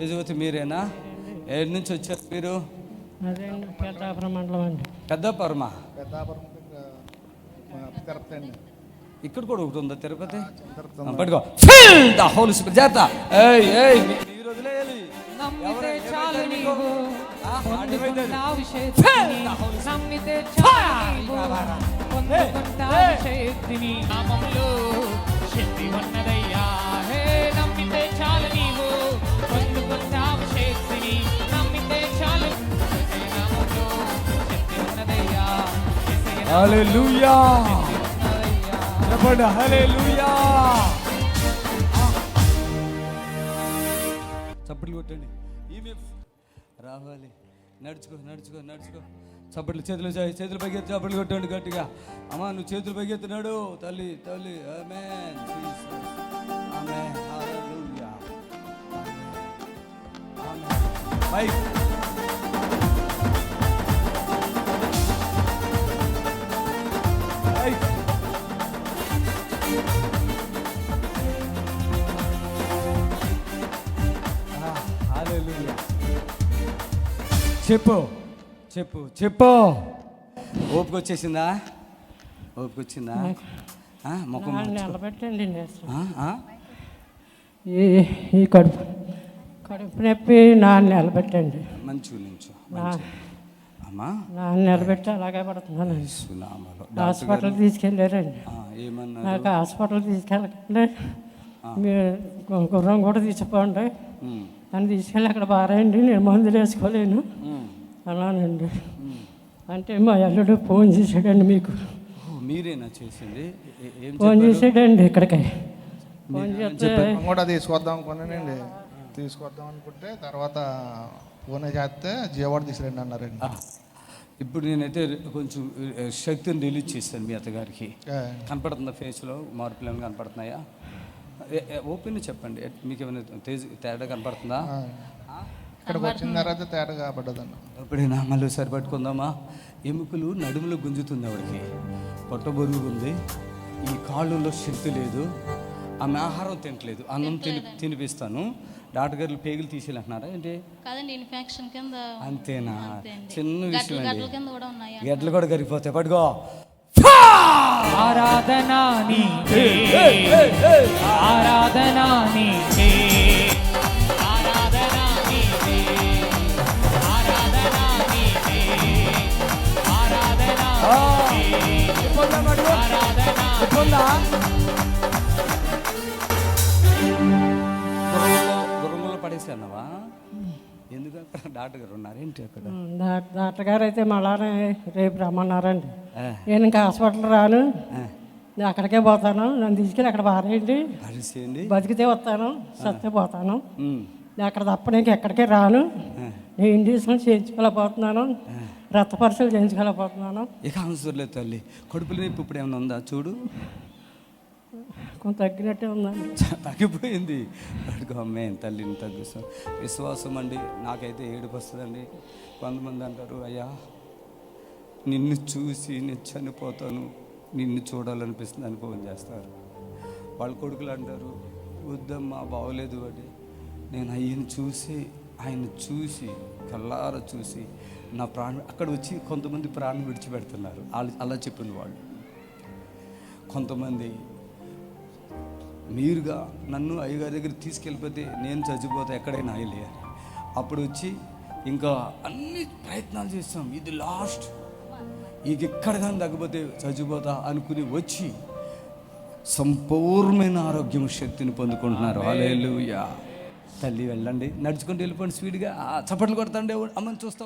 యజువతి మీరేనా? ఏడు నుంచి వచ్చారు మీరు? అదే అండి పెద్దాపురం మండలం అండి. పెద్ద పరమ పెద్దాపురం దగ్గర మా తిరుపతి అండి. ఇక్కడ కూడా ఒకటి ఉందా తిరుపతి? పట్టుకో. ఫిల్ ద హోల్ స్పిరిట్ జాగ్రత్త. మీరు వదిలేయాలి హల్లెలూయా చెప్పండి హల్లెలూయా చప్పట్లు కొట్టండి. ఈమె రావాలి. నడుచుకో నడుచుకో నడుచుకో. చప్పట్లు చేతులు చేయి చేతులు పైకెత్తి చప్పట్లు కొట్టండి గట్టిగా. అమ్మా నువ్వు చేతులు పైకెత్తినాడు. తల్లి తల్లి ఆమేన్ జీసస్ ఆమేన్ హల్లెలూయా చెప్పు చెప్పు చెప్పు. ఓపిక వచ్చేసిందా ఓపిక వచ్చిందా ముఖం. నిలబెట్టండి? ఈ ఈ కడుపు కడుపు నొప్పి నాన్న నిలబెట్టండి. మంచిగా నించో నా అమ్మా. నాన్న నిలబెట్టి అలాగే పడుతున్నానండి సునామలో హాస్పిటల్ తీసుకెళ్ళారండి. నాకు హాస్పిటల్ తీసుకెళ్ళకండి. మీరు గుర్రం కూడా తీసిపోండి. ఉమ్, నన్ను తీసుకెళ్ళి అక్కడ బారేయండి నేను మందులు వేసుకోలేను. అలానండి. అంటే మా అల్లుడు ఫోన్ చేసాడండి మీకు. మీరేనా చేసింది? ఫోన్? చేసాడండి ఇక్కడికి. ఫోన్ చేస్తే కూడా తీసుకొద్దాం అనుకున్నానండి. తీసుకొద్దాం అనుకుంటే తర్వాత ఫోన్ చేస్తే జీవాడు తీసుకురండి అన్నారండి. ఇప్పుడు నేనైతే కొంచెం శక్తిని రిలీజ్ చేశాను మీ అత్తగారికి. కనపడుతుందా ఫేస్లో మార్పులు ఏమైనా కనపడుతున్నాయా? ఓపెన్ చెప్పండి. మీకు ఏమైనా తేజ్ తేడా కనపడుతుందా. ఇక్కడికి వచ్చిన తర్వాత తేడా కాబడ్డదండి ఎప్పుడైనా మళ్ళీ ఒకసారి పట్టుకుందామా? ఎముకలు నడుములో గుంజుతుంది ఆవిడకి. పొట్ట బరువుగా ఉంది. ఈ కాళ్ళలో శక్తి లేదు. ఆమె ఆహారం తినట్లేదు. అన్నం తిని తినిపిస్తాను. డాక్టర్ గారు పేగులు తీసేయాలంటున్నారా ఏంటి? ఇన్ఫెక్షన్ కింద అంతేనా. చిన్న గట్లు విషయం గట్ల అండి కింద కూడా ఉన్నాయి. గడ్డలు కూడా కరిగిపోతాయి. పట్టుకో. ఆరాధన నీకే ఆరాధన నీకే ఆరాధన నీకే ఆరాధన నీకే ఆరాధన ఆరాధన గుర్రంలో గుర్రంలో పడేసి అన్నావా ఎందుకు అక్కడ డాక్టర్ గారు ఉన్నారు ఏంటి అక్కడ డా- డాక్టర్ గారు అయితే మళ్ళా రేపు రమ్మన్నారండి ఆ, నేను ఇంకా హాస్పిటల్ రాను. నేను అక్కడికే పోతాను. నన్ను తీసుకెళ్ళి అక్కడ బారేయండి బతికితే వస్తాను. సత్తే పోతాను. నేను అక్కడ తప్ప నేను ఎక్కడికే రాను. నేను ఇండిషన్ చేయించుకోలేకపోతున్నాను. రక్త పరీక్షలు చేయించుకోలేకపోతున్నాను. ఇక అవసరం తల్లి. కడుపులో నొప్పి ఇప్పుడు ఏమైనా ఉందా? చూడు. కొంత తగ్గినట్టే ఉందండి తగ్గిపోయింది. అమ్మే తల్లిని తగ్గిస్తాం విశ్వాసం అండి. నాకైతే ఏడుపు వస్తుందండి. కొంతమంది అంటారు అయ్యా నిన్ను చూసి నేను చనిపోతాను. నిన్ను చూడాలనిపిస్తుంది అని ఫోన్ చేస్తారు. వాళ్ళ కొడుకులు అంటారు వద్దమ్మా బాగోలేదు అని నేను అయ్యని చూసి ఆయన చూసి కల్లార చూసి నా ప్రాణం అక్కడ వచ్చి కొంతమంది ప్రాణం విడిచిపెడుతున్నారు. వాళ్ళు అలా చెప్పిన వాళ్ళు. కొంతమంది మీరుగా నన్ను అయ్యగారి దగ్గర తీసుకెళ్ళిపోతే నేను చచ్చిపోతా ఎక్కడైనా అయ్యలే అప్పుడు వచ్చి ఇంకా అన్ని ప్రయత్నాలు చేస్తాం. ఇది లాస్ట్. ఇక ఎక్కడ కానీ తగ్గిపోతే చచ్చిపోతా అనుకుని వచ్చి సంపూర్ణమైన ఆరోగ్యం శక్తిని పొందుకుంటున్నారు. హల్లెలూయా. తల్లి వెళ్ళండి. నడుచుకుంటూ వెళ్ళిపోండి స్పీడ్గా. చప్పట్లు కొడతాండి అమ్మని చూస్తాం